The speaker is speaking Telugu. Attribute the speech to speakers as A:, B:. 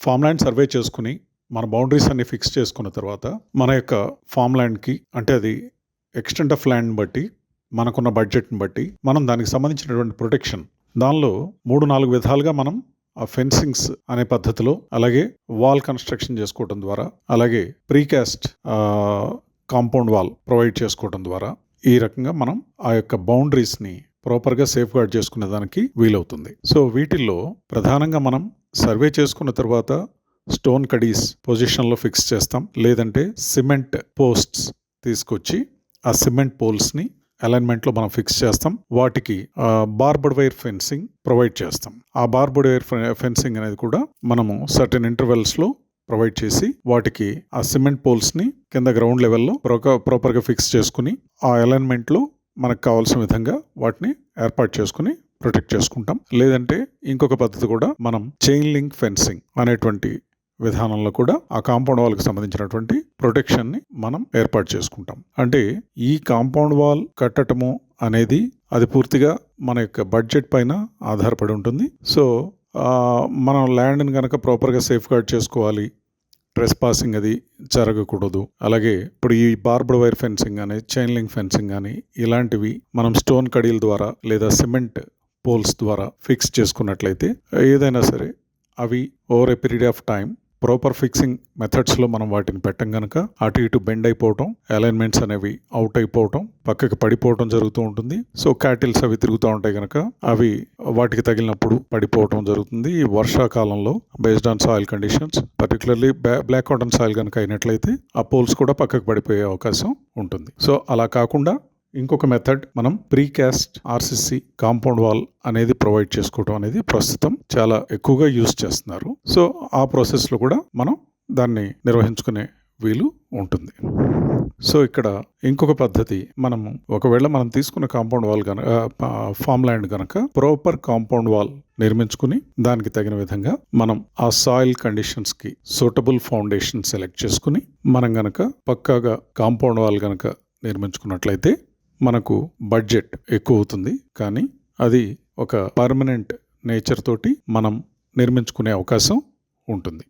A: ఫామ్ ల్యాండ్ సర్వే చేసుకుని మన బౌండరీస్ అన్ని ఫిక్స్ చేసుకున్న తర్వాత మన యొక్క ఫామ్ ల్యాండ్కి అంటే అది ఎక్స్టెంట్ ఆఫ్ ల్యాండ్ బట్టి మనకున్న బడ్జెట్ని బట్టి మనం దానికి సంబంధించినటువంటి ప్రొటెక్షన్ దానిలో మూడు నాలుగు విధాలుగా మనం ఆ ఫెన్సింగ్స్ అనే పద్ధతిలో అలాగే వాల్ కన్స్ట్రక్షన్ చేసుకోవడం ద్వారా అలాగే ప్రీకాస్ట్ కాంపౌండ్ వాల్ ప్రొవైడ్ చేసుకోవడం ద్వారా ఈ రకంగా మనం ఆ యొక్క బౌండరీస్ని ప్రాపర్గా సేఫ్ గార్డ్ చేసుకునే దానికి వీలవుతుంది. సో వీటిల్లో ప్రధానంగా మనం సర్వే చేసుకున్న తర్వాత స్టోన్ కడీస్ పొజిషన్లో ఫిక్స్ చేస్తాం. లేదంటే సిమెంట్ పోస్ట్స్ తీసుకొచ్చి ఆ సిమెంట్ పోల్స్ని అలైన్మెంట్లో మనం ఫిక్స్ చేస్తాం. వాటికి బార్బడ్ వైర్ ఫెన్సింగ్ ప్రొవైడ్ చేస్తాం. ఆ బార్బడ్ వైర్ ఫెన్సింగ్ అనేది కూడా మనము సర్టెన్ ఇంటర్వెల్స్లో ప్రొవైడ్ చేసి వాటికి ఆ సిమెంట్ పోల్స్ని కింద గ్రౌండ్ లెవెల్లో ప్రాపర్గా ఫిక్స్ చేసుకుని ఆ అలైన్మెంట్లో మనకు కావాల్సిన విధంగా వాటిని ఏర్పాటు చేసుకుని ప్రొటెక్ట్ చేసుకుంటాం. లేదంటే ఇంకొక పద్ధతి కూడా మనం చైన్ లింక్ ఫెన్సింగ్ అనేటువంటి విధానంలో కూడా ఆ కాంపౌండ్ వాల్కి సంబంధించినటువంటి ప్రొటెక్షన్ని మనం ఏర్పాటు చేసుకుంటాం. అంటే ఈ కాంపౌండ్ వాల్ కట్టటము అనేది అది పూర్తిగా మన యొక్క బడ్జెట్ పైన ఆధారపడి ఉంటుంది. సో మనం ల్యాండ్ని కనుక ప్రాపర్గా సేఫ్ గార్డ్ చేసుకోవాలి ట్రెస్ పాసింగ్ అది జరగకూడదు. అలాగే ఇప్పుడు ఈ బార్బర్ వైర్ ఫెన్సింగ్ కానీ చైన్ లింక్ ఫెన్సింగ్ కానీ ఇలాంటివి మనం స్టోన్ కడీల ద్వారా లేదా సిమెంట్ పోల్స్ ద్వారా ఫిక్స్ చేసుకున్నట్లయితే ఏదైనా సరే అవి over a period of time proper fixing మెథడ్స్లో మనం వాటిని పెట్టం కనుక అటు ఇటు బెండ్ అయిపోవటం అలైన్మెంట్స్ అనేవి అవుట్ అయిపోవటం పక్కకి పడిపోవటం జరుగుతూ ఉంటుంది. సో క్యాటిల్స్ అవి తిరుగుతూ ఉంటాయి కనుక అవి వాటికి తగిలినప్పుడు పడిపోవటం జరుగుతుంది. ఈ వర్షాకాలంలో based on soil conditions particularly black cotton soil కనుక అయినట్లయితే ఆ పోల్స్ కూడా పక్కకు పడిపోయే అవకాశం ఉంటుంది. సో అలా కాకుండా ఇంకొక మెథడ్ మనం ప్రీకాస్ట్ ఆర్సిసి కాంపౌండ్ వాల్ అనేది ప్రొవైడ్ చేసుకోవడం అనేది ప్రస్తుతం చాలా ఎక్కువగా యూజ్ చేస్తున్నారు. సో ఆ ప్రాసెస్లో కూడా మనం దాన్ని నిర్వహించుకునే వీలు ఉంటుంది. సో ఇక్కడ ఇంకొక పద్ధతి మనము ఒకవేళ మనం తీసుకున్న కాంపౌండ్ వాల్ కనుక ఫామ్ ల్యాండ్ కనుక ప్రాపర్ కాంపౌండ్ వాల్ నిర్మించుకుని దానికి తగిన విధంగా మనం ఆ సాయిల్ కండిషన్స్కి సూటబుల్ ఫౌండేషన్ సెలెక్ట్ చేసుకుని మనం గనక పక్కాగా కాంపౌండ్ వాల్ కనుక నిర్మించుకున్నట్లయితే మనకు బడ్జెట్ ఎక్కువ అవుతుంది కానీ అది ఒక పర్మనెంట్ నేచర్ తోటి మనం నిర్మించుకునే అవకాశం ఉంటుంది.